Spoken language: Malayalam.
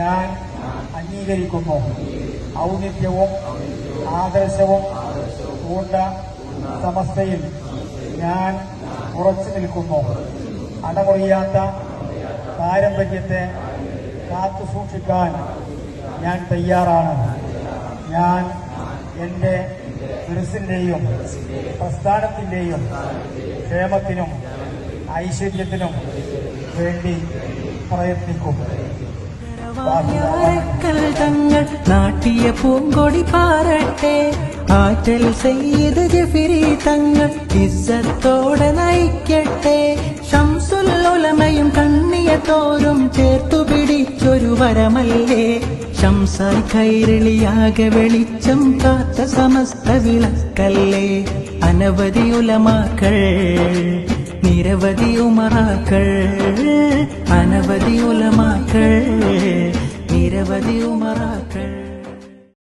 ഞാൻ അംഗീകരിക്കുന്നു. ഔന്നിത്യവും ആദർശവും പൂണ്ട സമസ്തയിൽ ഞാൻ ഉറച്ചു നിൽക്കുന്നു. അടമുറിയാത്ത പാരമ്പര്യത്തെ കാത്തു സൂക്ഷിക്കാൻ ഞാൻ തയ്യാറാണ്. ഞാൻ എന്റെ മനസ്സിന്റെയും പ്രസ്ഥാനത്തിന്റെയും ക്ഷേമത്തിനും ഐശ്വര്യത്തിനും വേണ്ടി പ്രയത്നിക്കും. വായാരക്കൽ തങ്ങൾ നാട്ടിയ പൂങ്കൊടി പാറട്ടെ ആറ്റൽ സയ്യിദ് ജഫിരി തങ്ങൾ ഇസ്സത്തോടെ നയിക്കട്ടെ. ഷംസുൽ ഉലമയും തോറും ചേർത്തു പിടിച്ചൊരു വരമല്ലേ. ശംസായി കൈരളിയാകെ വെളിച്ചം കാത്ത സമസ്ത വിളക്കല്ലേ. അനവധി ഉലമാക്കൾ നിരവധി ഉമറാക്കൾ അനവധി ഉലമാക്കൾ. പതിവ് മറാക്കൾ